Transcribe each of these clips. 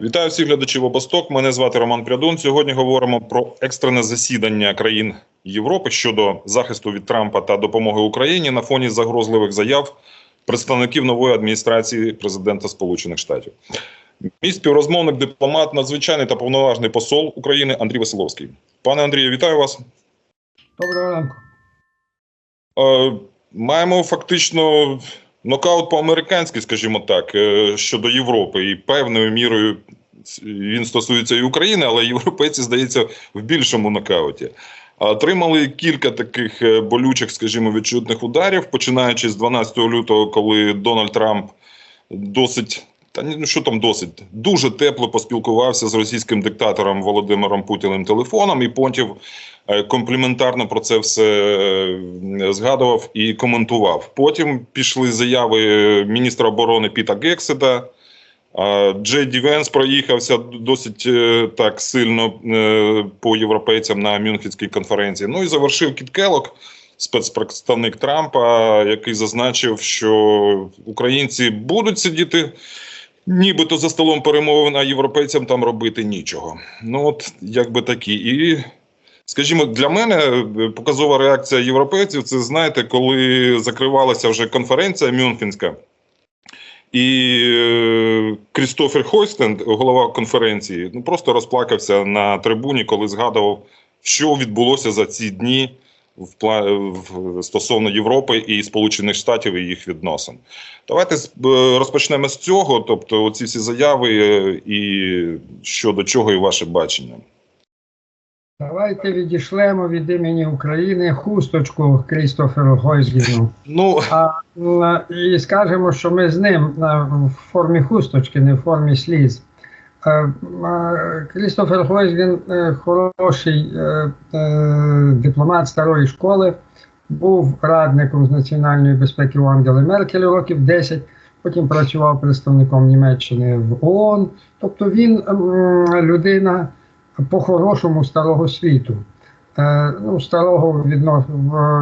Вітаю всіх глядачів обосток. Мене звати Роман Прядун. Сьогодні говоримо про екстрене засідання країн Європи щодо захисту від Трампа та допомоги Україні на фоні загрозливих заяв представників нової адміністрації президента Сполучених Штатів. Мій співрозмовник, дипломат, надзвичайний та повноважний посол України Андрій Василовський. Пане Андрію, вітаю вас. Доброго ранку. Е, Маємо фактично нокаут по-американськи, скажімо так, е, щодо Європи, і певною мірою він стосується і України, але європейці, здається, в більшому нокауті. Отримали кілька таких е, болючих, скажімо, відчутних ударів, починаючи з 12 лютого, коли Дональд Трамп досить. Та ну що там досить дуже тепло поспілкувався з російським диктатором Володимиром Путіним телефоном, і Понтів е, компліментарно про це все е, згадував і коментував. Потім пішли заяви міністра оборони Піта Гекседа. А Джей Ді Венс проїхався досить е, так сильно по європейцям на Мюнхенській конференції. Ну і завершив Кіт Келлог, спецпредставник Трампа, який зазначив, що українці будуть сидіти. Нібито за столом перемовин, а європейцям там робити нічого. Ну от якби такі. І скажімо, для мене е, показова реакція європейців це знаєте, коли закривалася вже конференція Мюнхенська, і е, Крістофер Хойстенд, голова конференції, ну просто розплакався на трибуні, коли згадував, що відбулося за ці дні в пла- стосовно Європи і Сполучених Штатів і їх відносин. Давайте е, розпочнемо з цього, тобто оці всі заяви е, і що до чого, і ваше бачення. Давайте відійшлемо від імені України хусточку Крістоферу Гойзгіну. Ну А, і скажемо, що ми з ним е, в формі хусточки, не в формі сліз. Е, е, Крістофер е, хороший е, е, дипломат старої школи, був радником з національної безпеки у Ангели Меркель років 10, потім працював представником Німеччини в ООН. Тобто він людина по-хорошому старого світу. Ну, старого відно,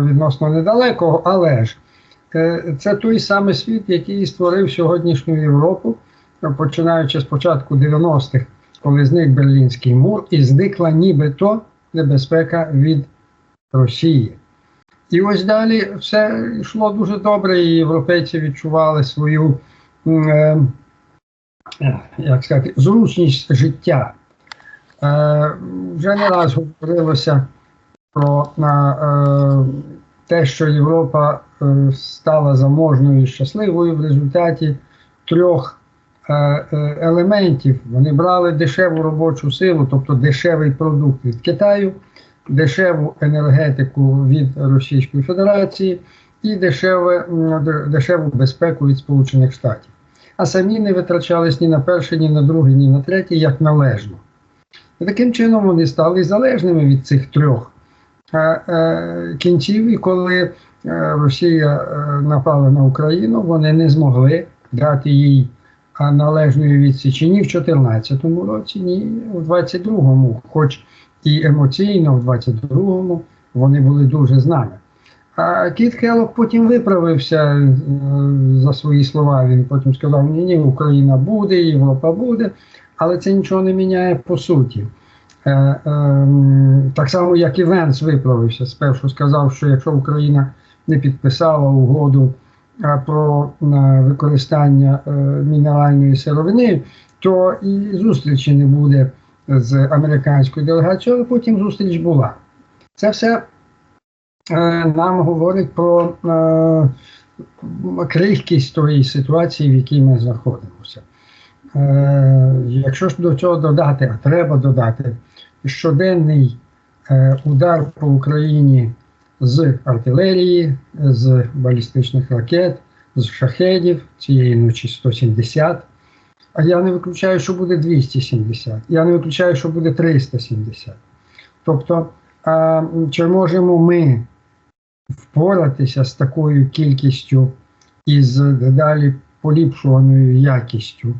відносно недалекого, але ж це той самий світ, який створив сьогоднішню Європу, починаючи з початку 90-х, коли зник Берлінський мур, і зникла нібито небезпека від Росії. І ось далі все йшло дуже добре, і європейці відчували свою е, як сказати, зручність життя. Е, вже не раз говорилося про на, е, те, що Європа е, стала заможною і щасливою в результаті трьох елементів. Вони брали дешеву робочу силу, тобто дешевий продукт від Китаю, дешеву енергетику від Російської Федерації і дешеве, дешеву безпеку від Сполучених Штатів. А самі не витрачались ні на перше, ні на друге, ні на третє, як належно. І таким чином вони стали залежними від цих трьох е, е, кінців. І коли е, Росія е, напала на Україну, вони не змогли дати їй е, належної відсічі ні в 2014 році, ні в 22-му, хоч і емоційно в 22-му вони були дуже з нами. А Кіт Келлог потім виправився е, за свої слова. Він потім сказав: ні, ні, Україна буде, Європа буде але це нічого не міняє по суті. Е, е, так само, як і Венс виправився. Спершу сказав, що якщо Україна не підписала угоду про використання е, мінеральної сировини, то і зустрічі не буде з американською делегацією, але потім зустріч була. Це все е, нам говорить про е, крихкість тої ситуації, в якій ми знаходимося. Якщо ж до цього додати, а треба додати, щоденний удар по Україні з артилерії, з балістичних ракет, з шахедів цієї ночі 170. А я не виключаю, що буде 270. Я не виключаю, що буде 370. Тобто, а, чи можемо ми впоратися з такою кількістю і з дедалі поліпшуваною якістю?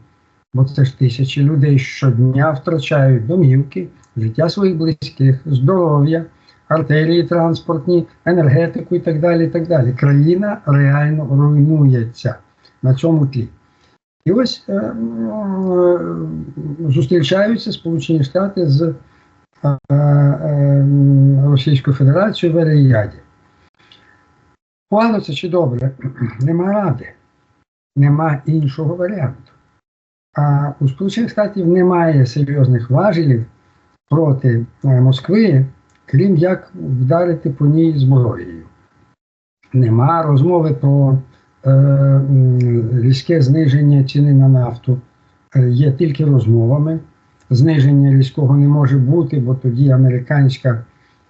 бо це ж тисячі людей щодня втрачають домівки, життя своїх близьких, здоров'я, артерії транспортні, енергетику і так далі. і так далі. Країна реально руйнується на цьому тлі. І ось е, е, зустрічаються Сполучені Штати з е, е, Російською Федерацією в Еріяді. Погано це чи добре? Нема ради, нема іншого варіанту. А у Сполучених Штатів немає серйозних важелів проти е, Москви, крім як вдарити по ній зброєю. Нема розмови про е, різке зниження ціни на нафту. Е, Є тільки розмовами. Зниження різкого не може бути, бо тоді американська,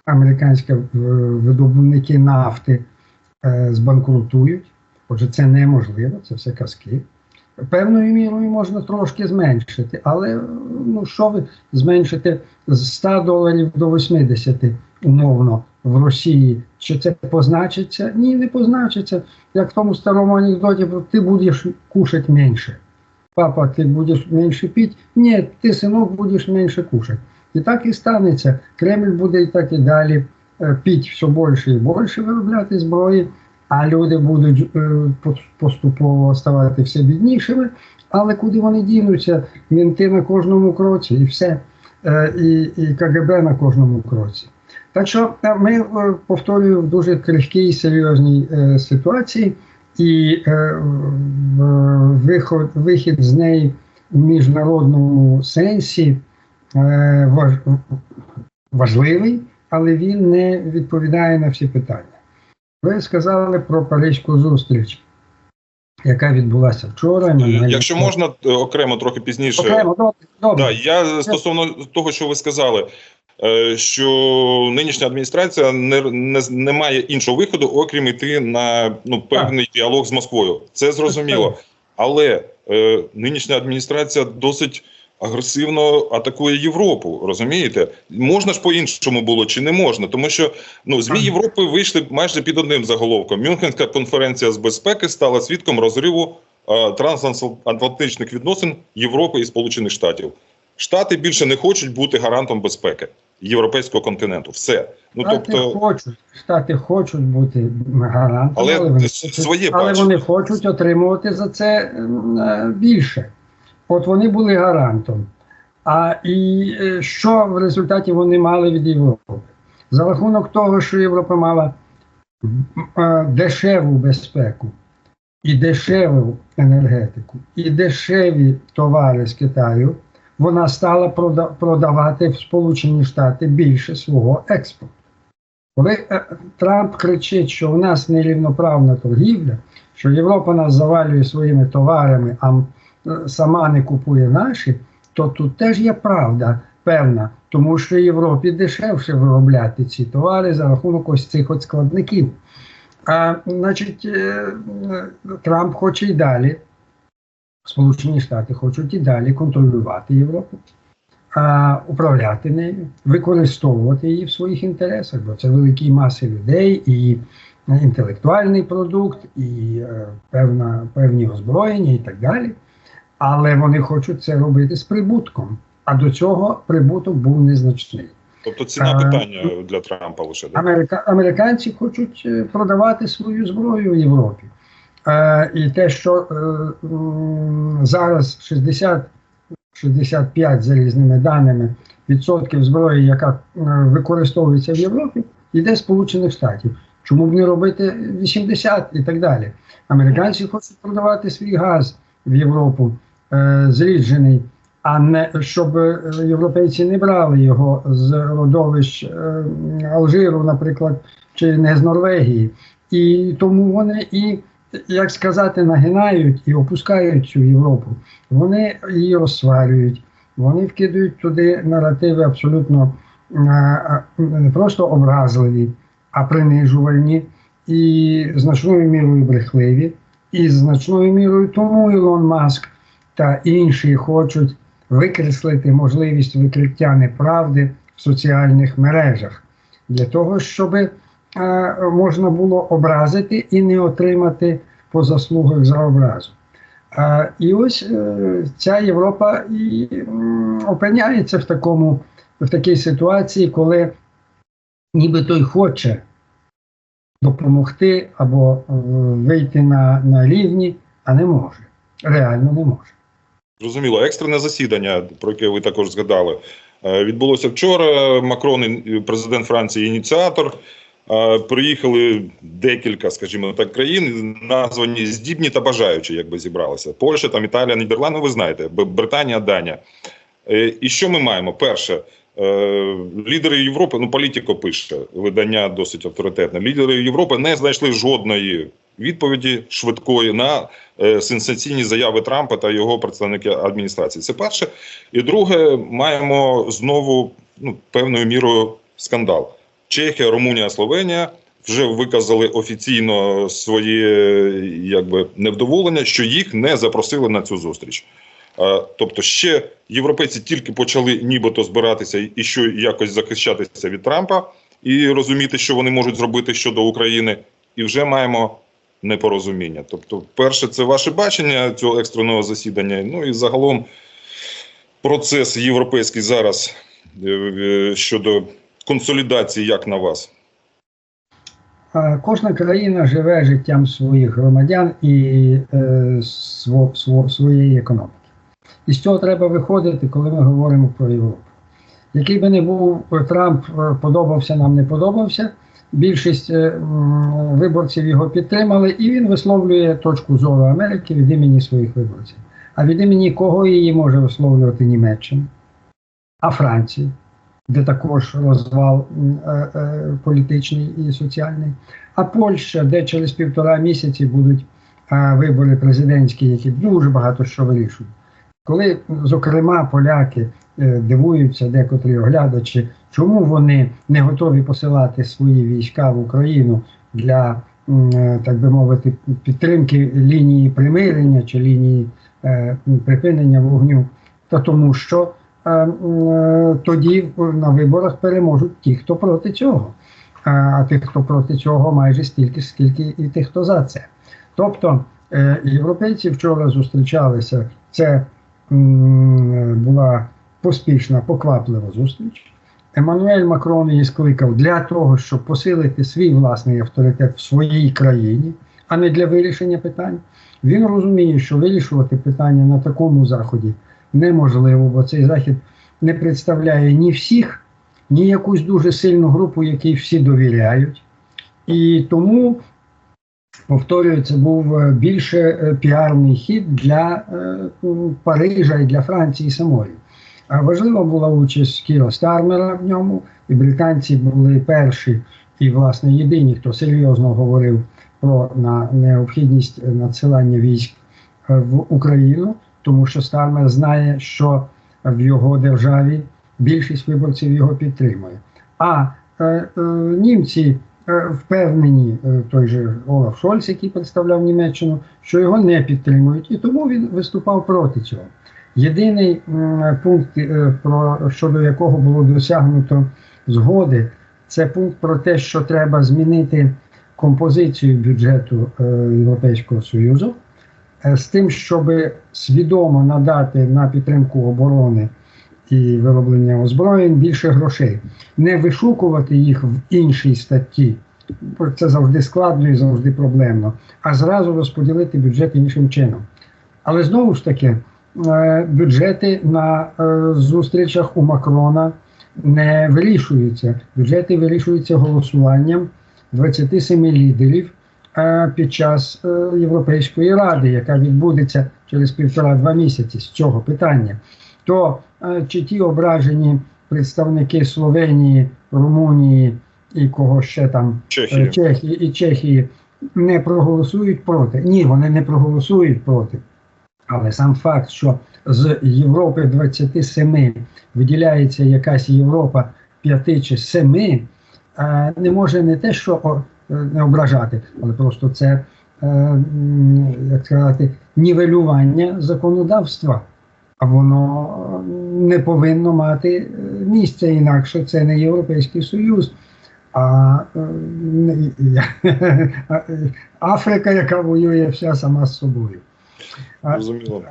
американські е, видобувники нафти е, збанкрутують. Отже, це неможливо, це все казки. Певною мірою можна трошки зменшити, але ну що ви зменшите з 100 доларів до 80 умовно в Росії? Чи це позначиться? Ні, не позначиться. Як в тому старому анекдоті, ти будеш кушати менше. Папа, ти будеш менше пити? Ні, ти синок будеш менше кушати. І так і станеться. Кремль буде і так і далі е, піть все більше і більше виробляти зброї а люди будуть е, поступово ставати все біднішими. Але куди вони дінуться? Мінти на кожному кроці, і все, Е, і, і КГБ на кожному кроці. Так що е, ми повторюю в дуже крихкій серйозній е, ситуації, і виход, вихід з неї в міжнародному сенсі важливий, але він не відповідає на всі питання. Ви сказали про Паризьку зустріч, яка відбулася вчора. Навіть- Якщо можна е, окремо трохи пізніше. окремо, добре, добре. Да, я стосовно того, що ви сказали, е, що нинішня адміністрація не, не, не має іншого виходу, окрім йти на ну, певний діалог з Москвою. Це зрозуміло. Але е, нинішня адміністрація досить агресивно атакує Європу. Розумієте? Можна ж по-іншому було чи не можна? Тому що ну змі Європи вийшли майже під одним заголовком. Мюнхенська конференція з безпеки стала свідком розриву е, трансатлантичних відносин Європи і Сполучених Штатів. Штати більше не хочуть бути гарантом безпеки європейського континенту. Все. Ну Штати тобто, хочуть, штати хочуть бути гарантами, Але вони, своє але вони хочуть отримувати за це е, більше. От вони були гарантом. А і е, що в результаті вони мали від Європи? За рахунок того, що Європа мала е, дешеву безпеку і дешеву енергетику, і дешеві товари з Китаю, вона стала продавати в Сполучені Штати більше свого експорту. Коли е, Трамп кричить, що у нас нерівноправна торгівля, що Європа нас завалює своїми товарами, а сама не купує наші, то тут теж є правда певна, тому що Європі дешевше виробляти ці товари за рахунок ось цих от складників. А, значить, е, е, Трамп хоче і далі, Сполучені Штати хочуть і далі контролювати Європу, а, управляти нею, використовувати її в своїх інтересах, бо це великі маси людей і е, інтелектуальний продукт, і е, певна, певні озброєння і так далі. Але вони хочуть це робити з прибутком. А до цього прибуток був незначний. тобто ціна Е, питання для Трампа лише да? Америка, американці хочуть е, продавати свою зброю в Європі. Е, і те, що м, зараз 60 65 за різними даними відсотків зброї, яка використовується в Європі, йде з Сполучених Штатів. Чому б не робити 80 і так далі? Американці хочуть продавати свій газ в Європу зріджений, а не щоб е, європейці не брали його з родовищ е, Алжиру, наприклад, чи не з Норвегії. І тому вони і, як сказати, нагинають і опускають цю Європу. Вони її розсварюють, вони вкидають туди наративи абсолютно е, е, не просто образливі, а принижувальні і значною мірою брехливі, і значною мірою тому Ілон Маск та інші хочуть викреслити можливість викриття неправди в соціальних мережах для того, щоб е, можна було образити і не отримати по заслугах за образу. І ось е, ця Європа і опиняється в такому в такій ситуації, коли нібито й хоче допомогти або е, вийти на, на рівні, а не може. Реально не може. Зрозуміло, екстрене засідання, про яке ви також згадали, е, відбулося вчора. Макрон, президент Франції, ініціатор. Е, Приїхали декілька, скажімо так, країн, названі здібні та бажаючі, якби зібралися. Польща, там Італія, Нідерланди, ви знаєте, Британія, Данія. Е, І що ми маємо? Перше, лідери Європи, ну політико пише, видання досить авторитетне. Лідери Європи не знайшли жодної відповіді швидкої на е, сенсаційні заяви Трампа та його представники адміністрації. Це перше. І друге, маємо знову ну, певною мірою скандал. Чехія, Румунія, Словенія вже виказали офіційно своє якби невдоволення, що їх не запросили на цю зустріч. Е, Тобто, ще європейці тільки почали нібито збиратися і що якось захищатися від Трампа і розуміти, що вони можуть зробити щодо України, і вже маємо непорозуміння. Тобто, перше, це ваше бачення цього екстреного засідання. Ну і загалом процес європейський зараз е, е, щодо консолідації, як на вас. Е, Кожна країна живе життям своїх громадян і е, сво, сво, своєї економіки. І з цього треба виходити, коли ми говоримо про Європу. Який би не був Трамп, подобався нам, не подобався. Більшість е, виборців його підтримали, і він висловлює точку зору Америки від імені своїх виборців. А від імені кого її може висловлювати Німеччина, а Франції, де також розвал е, е, політичний і соціальний, а Польща, де через півтора місяці будуть е, вибори президентські, які дуже багато що вирішують. Коли, зокрема, поляки дивуються, декотрі оглядачі, чому вони не готові посилати свої війська в Україну для, е, так би мовити, підтримки лінії примирення чи лінії е, припинення вогню, то тому що е, е, тоді на виборах переможуть ті, хто проти цього. А, тих, хто проти цього, майже стільки, скільки і тих, хто за це. Тобто е, європейці вчора зустрічалися. Це була поспішна, покваплива зустріч. Еммануель Макрон її скликав для того, щоб посилити свій власний авторитет в своїй країні, а не для вирішення питань. Він розуміє, що вирішувати питання на такому заході неможливо, бо цей захід не представляє ні всіх, ні якусь дуже сильну групу, якій всі довіряють. І тому, повторюю, це був е, більше е, піарний хід для е, Парижа і для Франції самої. Важлива була участь Кіра Стармера в ньому, і британці були перші і, власне, єдині, хто серйозно говорив про на необхідність надсилання військ е, в Україну, тому що Стармер знає, що в його державі більшість виборців його підтримує. А е, е, німці е, впевнені, е, той же Олаф Шольц, який представляв Німеччину, що його не підтримують, і тому він виступав проти цього. Єдиний пункт, е, про щодо якого було досягнуто згоди, це пункт про те, що треба змінити композицію бюджету е, Європейського Союзу е, з тим, щоб свідомо надати на підтримку оборони і вироблення озброєнь більше грошей, не вишукувати їх в іншій статті. Це завжди складно і завжди проблемно, а зразу розподілити бюджет іншим чином. Але знову ж таки, бюджети на е, зустрічах у Макрона не вирішуються. Бюджети вирішуються голосуванням 27 лідерів е, під час е, Європейської ради, яка відбудеться через півтора-два місяці з цього питання. То е, чи ті ображені представники Словенії, Румунії і кого ще там е, Чехія. Чехії і Чехії не проголосують проти? Ні, вони не проголосують проти. Але сам факт, що з Європи 27 виділяється якась Європа 5 чи 7, е, не може не те, що не ображати, але просто це, е, як сказати, нівелювання законодавства. А воно е, не повинно мати місця, інакше це не Європейський Союз. А Африка, яка воює вся сама з собою. А, Зрозуміло.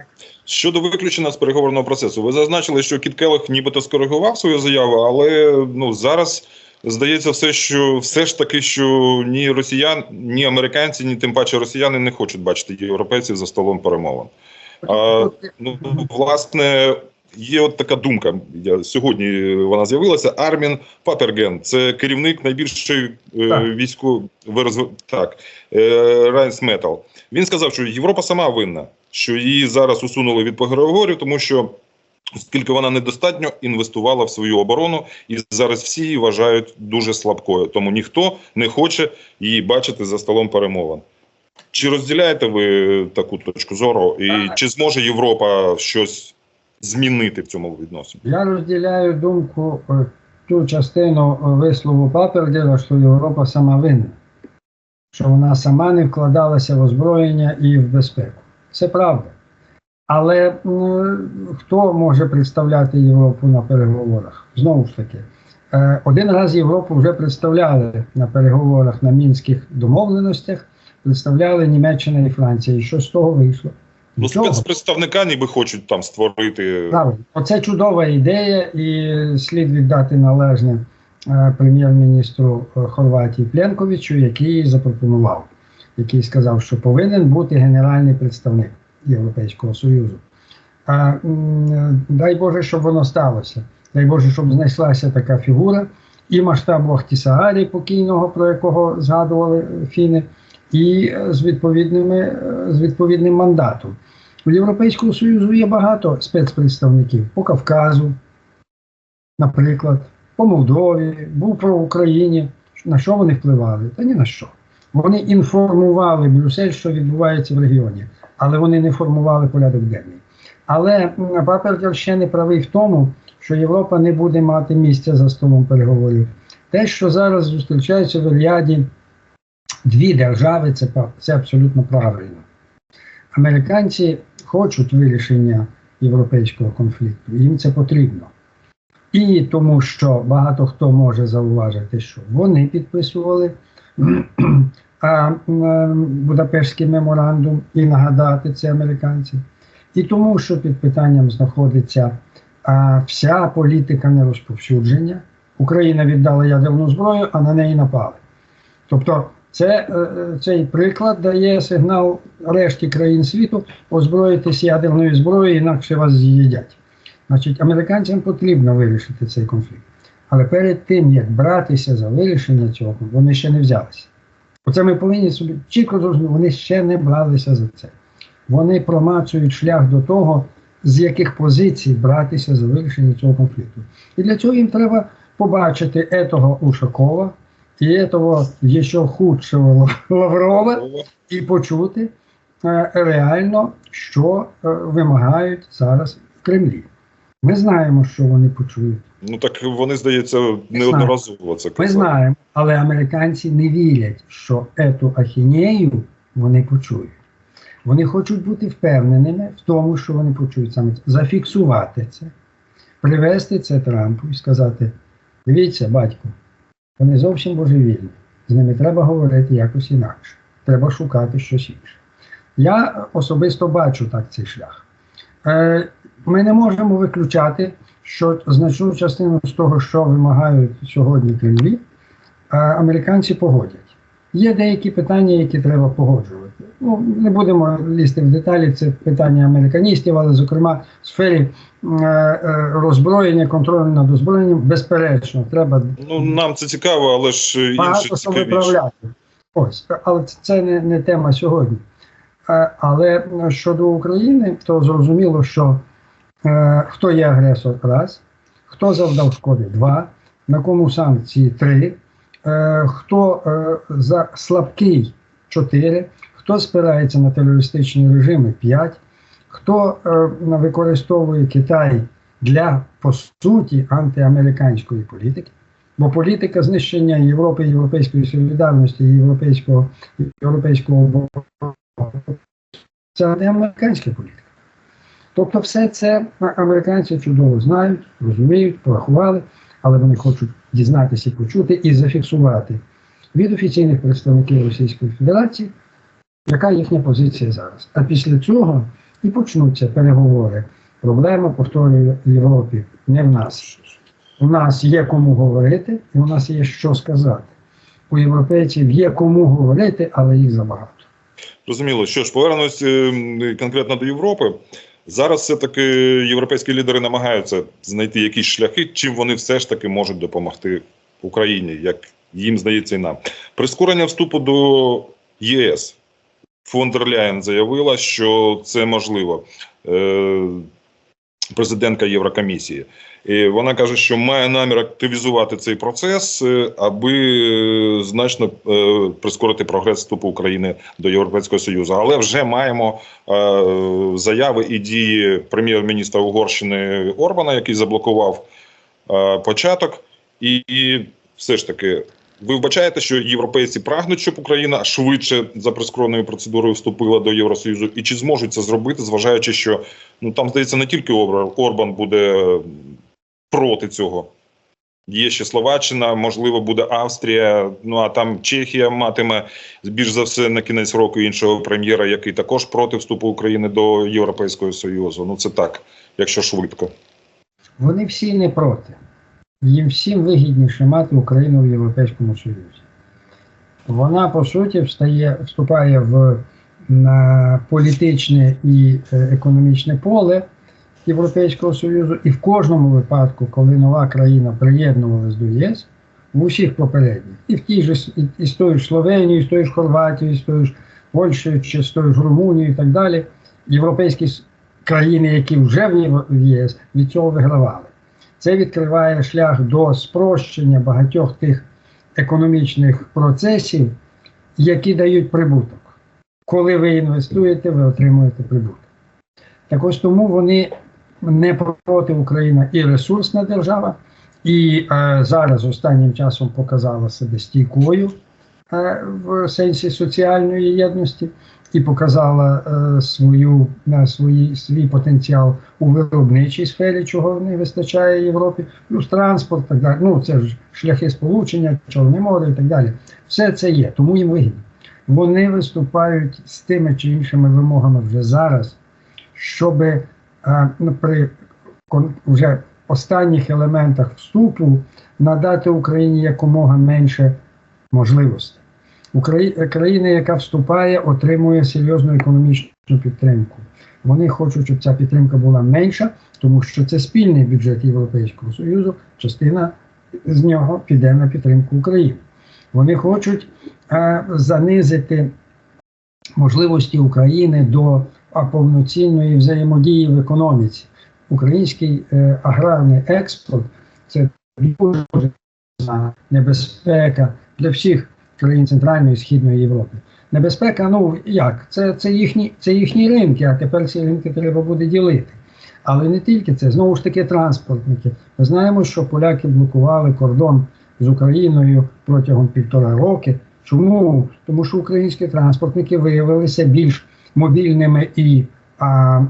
Щодо виключення з переговорного процесу, ви зазначили, що Кіт Келлог нібито скоригував свою заяву, але ну зараз здається, все, що все ж таки, що ні росіян, ні американці, ні тим паче росіяни не хочуть бачити європейців за столом перемовин. А, ну, власне, є от така думка. Я, сьогодні вона з'явилася. Армін Паперген, це керівник найбільшої е, військової так, е, Райнс Метал. Він сказав, що Європа сама винна, що її зараз усунули від переговорів, тому що. Оскільки вона недостатньо інвестувала в свою оборону, і зараз всі її вважають дуже слабкою, тому ніхто не хоче її бачити за столом перемовин. Чи розділяєте ви таку точку зору, і Так. чи зможе Європа щось змінити в цьому відносині? Я розділяю думку е, ту частину е, вислову Папергера, що Європа сама винна, що вона сама не вкладалася в озброєння і в безпеку. Це правда. Але м, хто може представляти Європу на переговорах? Знову ж таки, е, один раз Європу вже представляли на переговорах на мінських домовленостях, представляли Німеччина і Франція. І що з того вийшло? Ну, спецпредставника ніби хочуть там створити. Правильно. Оце чудова ідея, і слід віддати належне е, прем'єр-міністру е, Хорватії Пленковичу, який запропонував, який сказав, що повинен бути генеральний представник Європейського Союзу. А, е, дай Боже, щоб воно сталося. Дай Боже, щоб знайшлася така фігура і масштаб Охтісаари покійного, про якого згадували е, фіни, і е, з, відповідними, е, з відповідним мандатом. У Європейського Союзу є багато спецпредставників по Кавказу, наприклад, по Молдові, був про Україні. На що вони впливали? Та ні на що. Вони інформували Брюссель, що відбувається в регіоні, але вони не формували порядок денний. Але Папертер ще не правий в тому, що Європа не буде мати місця за столом переговорів. Те, що зараз зустрічається в Ріаді дві держави, це, це абсолютно правильно. Американці хочуть вирішення європейського конфлікту, їм це потрібно. І тому, що багато хто може зауважити, що вони підписували а, Будапештський меморандум і нагадати це американцям. І тому, що під питанням знаходиться а, вся політика нерозповсюдження. Україна віддала ядерну зброю, а на неї напали. Тобто, це, е, цей приклад дає сигнал решті країн світу озброїтись ядерною зброєю, інакше вас з'їдять. Значить, американцям потрібно вирішити цей конфлікт. Але перед тим, як братися за вирішення цього, вони ще не взялися. Оце ми повинні собі чітко зрозуміти, вони ще не бралися за це. Вони промацують шлях до того, з яких позицій братися за вирішення цього конфлікту. І для цього їм треба побачити етого Ушакова і етого ще худшого Лаврова і почути е, реально, що е, вимагають зараз в Кремлі. Ми знаємо, що вони почують. Ну так вони, здається, неодноразово це Ми знаємо, але американці не вірять, що ету ахінею вони почують. Вони хочуть бути впевненими в тому, що вони почують саме це. зафіксувати це, привести це Трампу і сказати: дивіться, батько, вони зовсім божевільні. З ними треба говорити якось інакше. Треба шукати щось інше. Я особисто бачу так цей шлях. Е, Ми не можемо виключати, що значну частину з того, що вимагають сьогодні Кремлі, е, американці погодять. Є деякі питання, які треба погоджувати. Ну, не будемо лізти в деталі, це питання американістів, але, зокрема, в сфері е, е, роззброєння, контролю над озброєнням, безперечно, треба Ну нам це цікаво, але ж інше цікавіше. Ось, але це- це не, не тема сьогодні. Е, Але щодо України, то зрозуміло, що е, хто є агресор? Раз, хто завдав шкоди? Два, на кому санкції? Три, е, хто е, за слабкий? Чотири, хто спирається на терористичні режими? П'ять, хто використовує Китай для по суті антиамериканської політики. Бо політика знищення Європи, європейської солідарності, європейського європейського це не американська політика. Тобто, все це американці чудово знають, розуміють, порахували, але вони хочуть дізнатися почути і зафіксувати від офіційних представників Російської Федерації, яка їхня позиція зараз. А після цього і почнуться переговори. Проблема, повторюю, в Європі не в нас. У нас є кому говорити, і у нас є що сказати. У європейців є кому говорити, але їх забагато. Розуміло, що ж повернемось е, конкретно до Європи. Зараз все-таки європейські лідери намагаються знайти якісь шляхи, чим вони все ж таки можуть допомогти Україні, як їм здається, і нам. Прискорення вступу до ЄС. Фон дер Ляєн заявила, що це можливо. Президентка Єврокомісії. І вона каже, що має намір активізувати цей процес, е, аби е, значно е, прискорити прогрес вступу України до Європейського Союзу. Але вже маємо заяви і дії прем'єр-міністра Угорщини Орбана, який заблокував початок. І все ж таки, ви вбачаєте, що європейці прагнуть, щоб Україна швидше за прискореною процедурою вступила до Євросоюзу, і чи зможуть це зробити, зважаючи, що ну там здається не тільки Орбан, буде проти цього. Є ще Словаччина, можливо, буде Австрія. Ну а там Чехія матиме більш за все на кінець року іншого прем'єра, який також проти вступу України до Європейського Союзу. Ну це так, якщо швидко. Вони всі не проти. Їм всім вигідніше мати Україну в Європейському Союзі. Вона, по суті, встає, вступає в на політичне і е, економічне поле Європейського Союзу, і в кожному випадку, коли нова країна приєднувалась до ЄС, в усіх попередніх, і в тій же і, і з тою ж Словенією, і з тою ж Хорватією, і з тою ж Польщею, чи з тою ж Румунією і так далі, європейські країни, які вже в ЄС, від цього вигравали. Це відкриває шлях до спрощення багатьох тих економічних процесів, які дають прибуток. Коли ви інвестуєте, ви отримуєте прибуток. Так ось тому вони не проти Україна і ресурсна держава, і е, зараз останнім часом показала себе стійкою е, в сенсі соціальної єдності і показала е, свою, е, свої, свій потенціал у виробничій сфері, чого не вистачає Європі, плюс транспорт, так далі. Ну це ж шляхи сполучення, Чорне море і так далі. Все це є, тому їм вигідно. Вони виступають з тими чи іншими вимогами вже зараз, щоб е, ну, при кон- вже останніх елементах вступу надати Україні якомога менше можливостей. Украї- Країна, яка вступає, отримує серйозну економічну підтримку. Вони хочуть, щоб ця підтримка була менша, тому що це спільний бюджет Європейського Союзу, частина з нього піде на підтримку України. Вони хочуть е, занизити можливості України до повноцінної взаємодії в економіці. Український е, аграрний експорт це дуже небезпека для всіх країн Центральної і Східної Європи. Небезпека, ну як? Це, це, їхні, це їхні ринки, а тепер ці ринки треба буде ділити. Але не тільки це, знову ж таки, транспортники. Ми знаємо, що поляки блокували кордон з Україною протягом півтора роки. Чому? Тому що українські транспортники виявилися більш мобільними і а,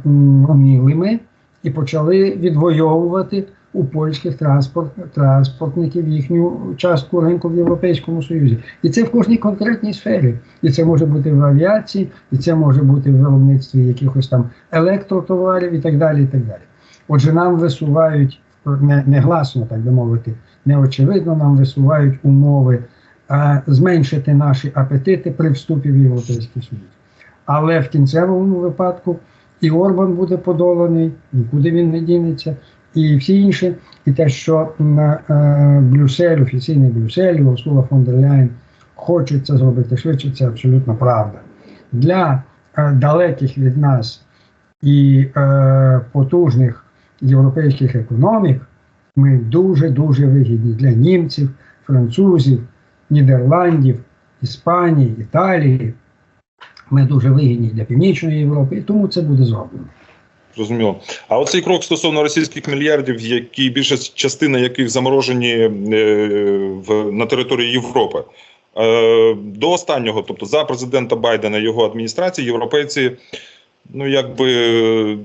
умілими, і почали відвоювати у польських транспорт, транспортників їхню частку ринку в Європейському Союзі. І це в кожній конкретній сфері. І це може бути в авіації, і це може бути в виробництві якихось там електротоварів і так далі. і так далі. Отже, нам висувають не, негласно, так би мовити, неочевидно нам висувають умови а, зменшити наші апетити при вступі в Європейський Союз. Але в кінцевому випадку і Орбан буде подоланий, нікуди він не дінеться, і всі інші, і те, що е, Брюссель, офіційний Брюссель, Урсула фон дер Ляєн хочуть це зробити швидше, це абсолютно правда. Для е, далеких від нас і е, потужних європейських економік ми дуже-дуже вигідні для німців, французів, Нідерландів, Іспанії, Італії. Ми дуже вигідні для Північної Європи, і тому це буде зроблено. Зрозуміло. А оцей крок стосовно російських мільярдів, які більша частина яких заморожені е, в, на території Європи. Е, до останнього, тобто за президента Байдена і його адміністрації, європейці ну якби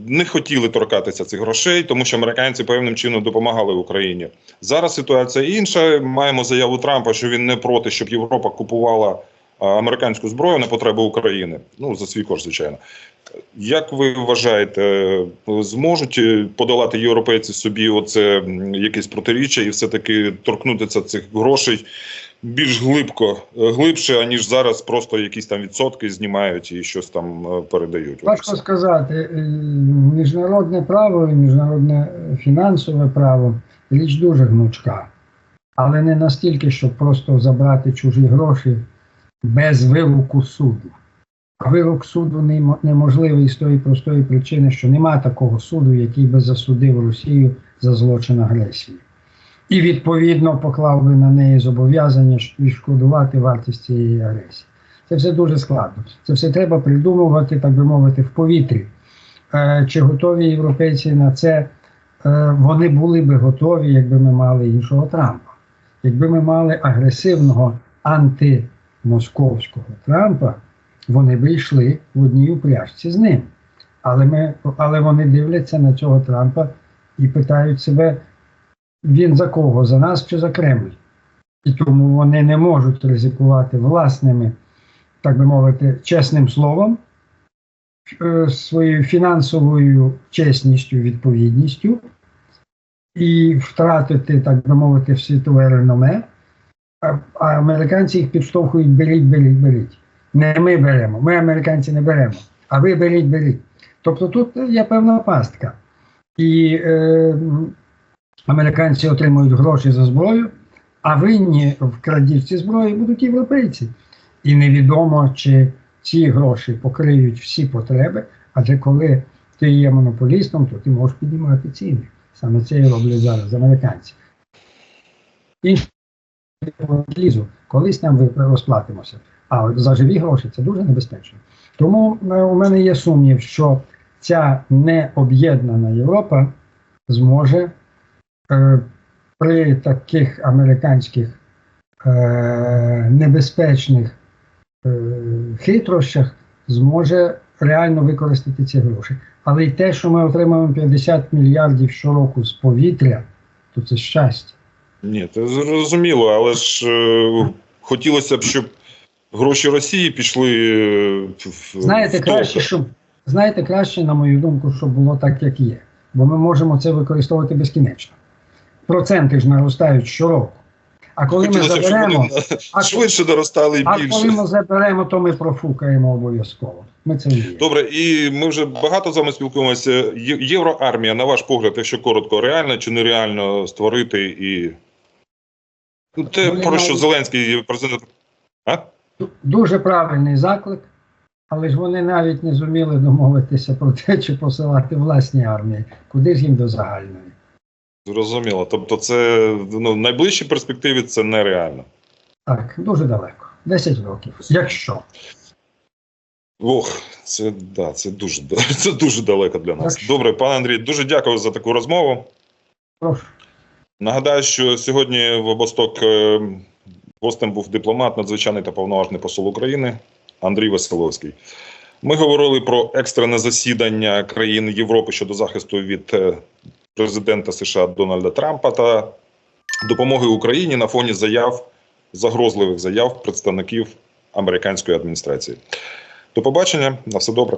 не хотіли торкатися цих грошей, тому що американці певним чином допомагали Україні. Зараз ситуація інша. Маємо заяву Трампа, що він не проти, щоб Європа купувала американську зброю на потреби України. Ну за свій кошт, звичайно. Як ви вважаєте, зможуть е, подолати європейці собі оце якесь протиріччя і все-таки торкнутися цих грошей більш глибко, е, глибше, аніж зараз просто якісь там відсотки знімають і щось там е, передають? Важко сказати, Е, міжнародне право і міжнародне фінансове право річ дуже гнучка, але не настільки, щоб просто забрати чужі гроші без вироку суду. Вирок суду немо- неможливий з тої простої причини, що нема такого суду, який би засудив Росію за злочин агресії. І відповідно поклав би на неї зобов'язання відшкодувати вартість цієї агресії. Це все дуже складно. Це все треба придумувати, так би мовити, в повітрі. Е, Чи готові європейці на це? Е, Вони були би готові, якби ми мали іншого Трампа. Якби ми мали агресивного антимосковського Трампа, вони би йшли в одній упряжці з ним. Але, ми, але вони дивляться на цього Трампа і питають себе, він за кого? За нас чи за Кремль? І тому вони не можуть ризикувати власними, так би мовити, чесним словом, е, своєю фінансовою чесністю, відповідністю і втратити, так би мовити, в світове реноме. А, а американці їх підштовхують беріть, беріть, беріть. Не ми беремо, ми американці не беремо, а ви беріть, беріть. Тобто тут є певна пастка. І е, американці отримують гроші за зброю, а винні в крадівці зброї будуть європейці. І невідомо, чи ці гроші покриють всі потреби, адже коли ти є монополістом, то ти можеш піднімати ціни. Саме це і роблять зараз американці. Інші колись нам розплатимося. А за живі гроші це дуже небезпечно. Тому е, у мене є сумнів, що ця необ'єднана Європа зможе е, при таких американських е, небезпечних е, хитрощах зможе реально використати ці гроші. Але й те, що ми отримуємо 50 мільярдів щороку з повітря, то це щастя. Ні, це зрозуміло, але ж е, хотілося б, щоб гроші Росії пішли. е, Знаєте, в краще, щоб знаєте, краще, на мою думку, щоб було так, як є. Бо ми можемо це використовувати безкінечно. Проценти ж наростають щороку. А коли ми Хотілося заберемо, а, швидше доростали і а коли ми заберемо, то ми профукаємо обов'язково. Ми це вміємо. Добре, і ми вже багато з вами спілкуємося. Євроармія, на ваш погляд, якщо коротко, реально чи нереально створити і. Ну, Те, про що Зеленський президент. А? Дуже правильний заклик, але ж вони навіть не зуміли домовитися про те, чи посилати власні армії, куди ж їм до загальної. Зрозуміло. Тобто, це ну, в найближчій перспективі це нереально. Так, дуже далеко. 10 років. Якщо. Ох, це да, це дуже це дуже далеко для нас. Так. Добре, пане Андрій, дуже дякую за таку розмову. Прошу. Нагадаю, що сьогодні в Восток е, гостем був дипломат, надзвичайний та повноважний посол України Андрій Василовський. Ми говорили про екстрене засідання країн Європи щодо захисту від е, президента США Дональда Трампа та допомоги Україні на фоні заяв загрозливих заяв представників американської адміністрації. До побачення, на все добре.